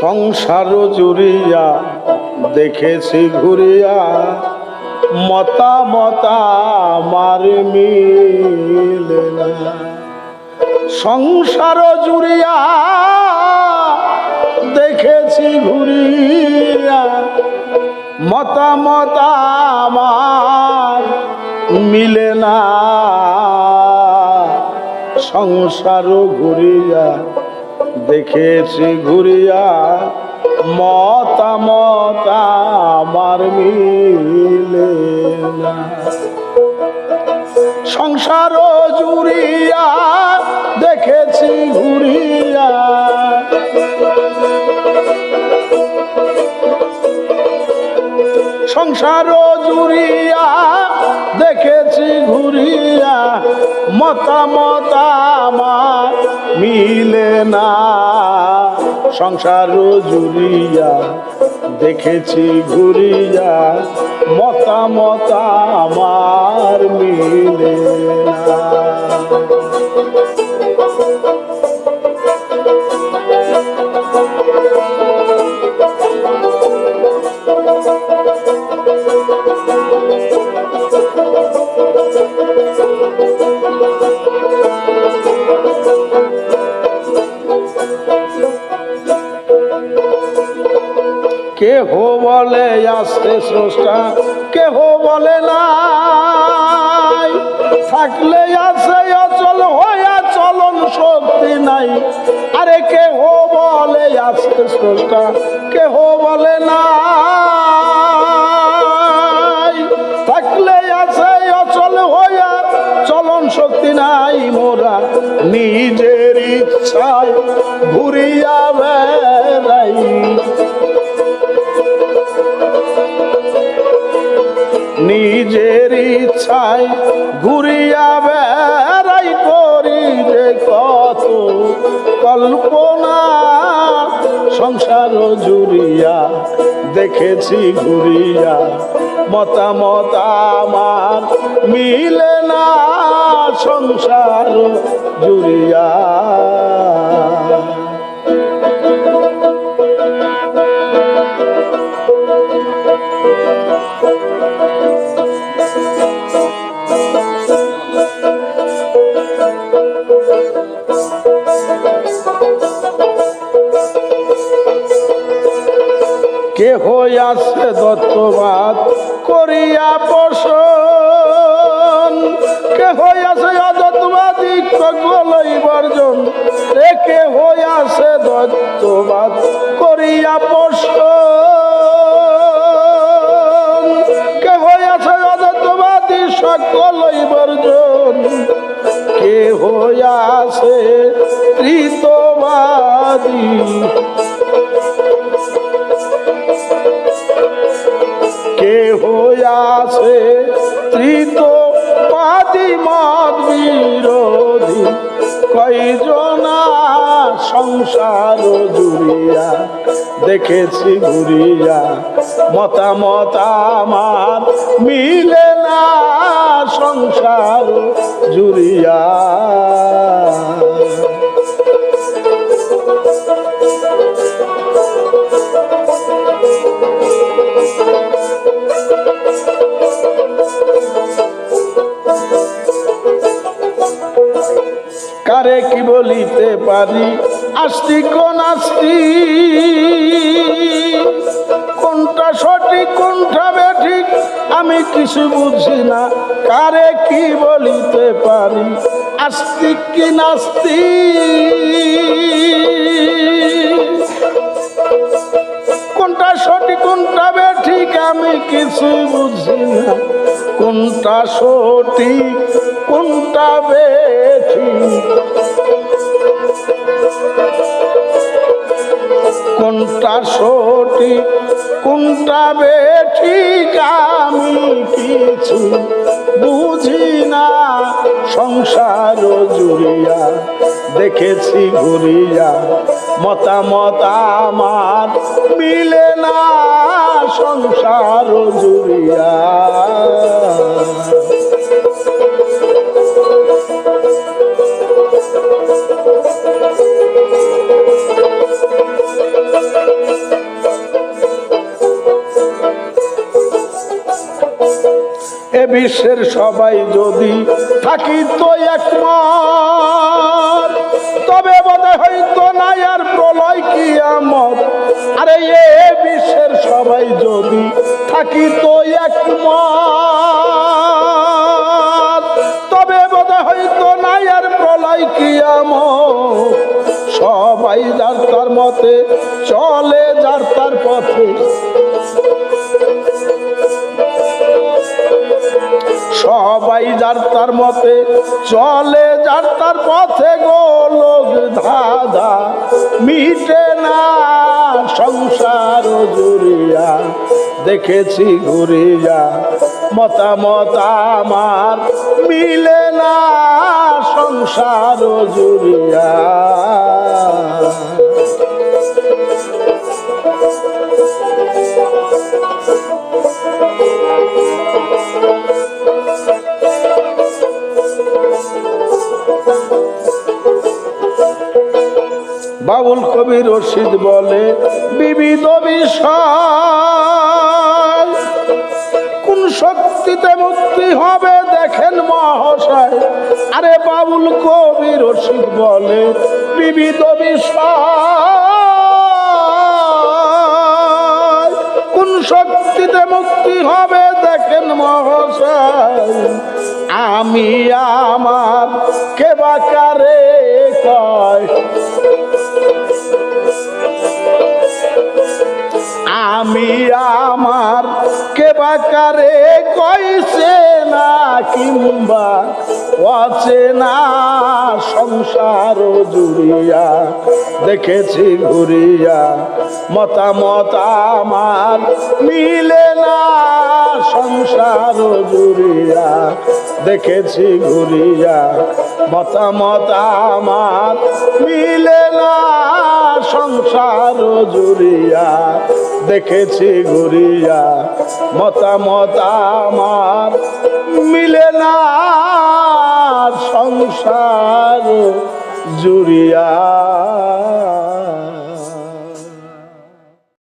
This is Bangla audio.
সংসার জুড়িয়া দেখেছি ঘুরিয়া, মতা মতা আমার মিলে না। সংসার জুড়িয়া দেখেছি ঘুরিয়া, মতা মতা আমার মিলে না। সংসার ঘুরিয়া দেখেছি ঘুরিয়া মতামত আমার মিলে না। সংসার জুড়িয়া দেখেছি ঘুরিয়া সংসার জুড়িয়া দেখেছি ঘুরিয়া মতামত আমার মিলে না। সংসার জুড়িয়া দেখেছি ঘুরিয়া মতামত আমার মিলে না। কেহ বলে আসতে স্রষ্টা, কেহ বলে নাই। থাকলে আছে অচল, হইয়া চলন শক্তি নাই। আরে কেহ বলে আসতে স্রষ্টা, কেহ বলে নাই। ঘুরিয়া বেড়াই। নিজের ইচ্ছায় ঘুরিয়া বেড়াই করি যে কত কল্পনা। সংসার জুড়িয়া দেখেছি ঘুরিয়া, মতামত আমার মিলে না। সংসার জুড়িয়া। কে হইয়াছে দত্তবাদ করিয়া পোষণ কে হইয়াছে অদত্তবাদী কগলই বর্জন এ কে হইয়াছে দত্তবাদ করিয়া পোষণ কে হইয়াছে অদত্তবাদী সকলই বর্জন কে হইয়াছে তৃতবাদী হইয়াছে তৃত পাদি মত বিরোধী। কয়জনা সংসার জুড়িয়া দেখেছি ঘুরিয়া, মতামত আমার মিলে না সংসার জুড়িয়া। কারে কি বলিতে পারি? আস্তিক নাস্তি কোনটা সঠিক, কোনটা বেঠিক, আমি কিছু বুঝি না। কারে কি বলিতে পারি? আস্তিক কি নাস্তি? কোনটা সঠিক, কোনটা বেঠিক আমি কিছু বুঝি না। কোনটা সঠিক কোনটা বেঠিক কোনটা সঠিক কোনটা বেঠিক আমি কিছু বুঝি না। সংসার জুড়িয়া দেখেছি ঘুরিয়া মতামত আমার মিলে না সংসার জুড়িয়া। বিশ্বের সবাই যদি থাকি তো একমত তবে বোধ হয়তো নাই আর প্রলয় কিয়ামত আরে এ বিশ্বের সবাই যদি থাকি তো একমত তবে বোধ হয়তো নাই আর প্রলয় কিয়ামত সবাই যার তার মতে চলে, যার তার পথে সবাই যার তার মতে চলে, যার তার পথে গো লোক ধাঁধা, মিটে না সংসার জুড়িয়া। দেখেছি ঘুরিয়া, মতামত আমার মিলে না সংসার জুড়িয়া। বাউল কবি রশিদ বলে, বিবিধ বিষয় কোন শক্তিতে মুক্তি হবে দেখেন মহাশয়। আরে বাউল কবি রশিদ বলে, বিবিধ বিষয় কোন শক্তিতে মুক্তি হবে দেখেন মহাশয়। আমি আমার কে বাকারে কয়? আমি আমার কে বাকারে কইছে না কিংবা অচেনা সংসার জুড়িয়া? দেখেছি ঘুরিয়া, মতামত আমার মিলে সংসার জুড়িয়া, দেখেছি ঘুরিয়া, মতামত আমার মিলে না, সংসার জুড়িয়া, দেখেছি ঘুরিয়া, মতামত আমার মিলে না, সংসার জুড়িয়া।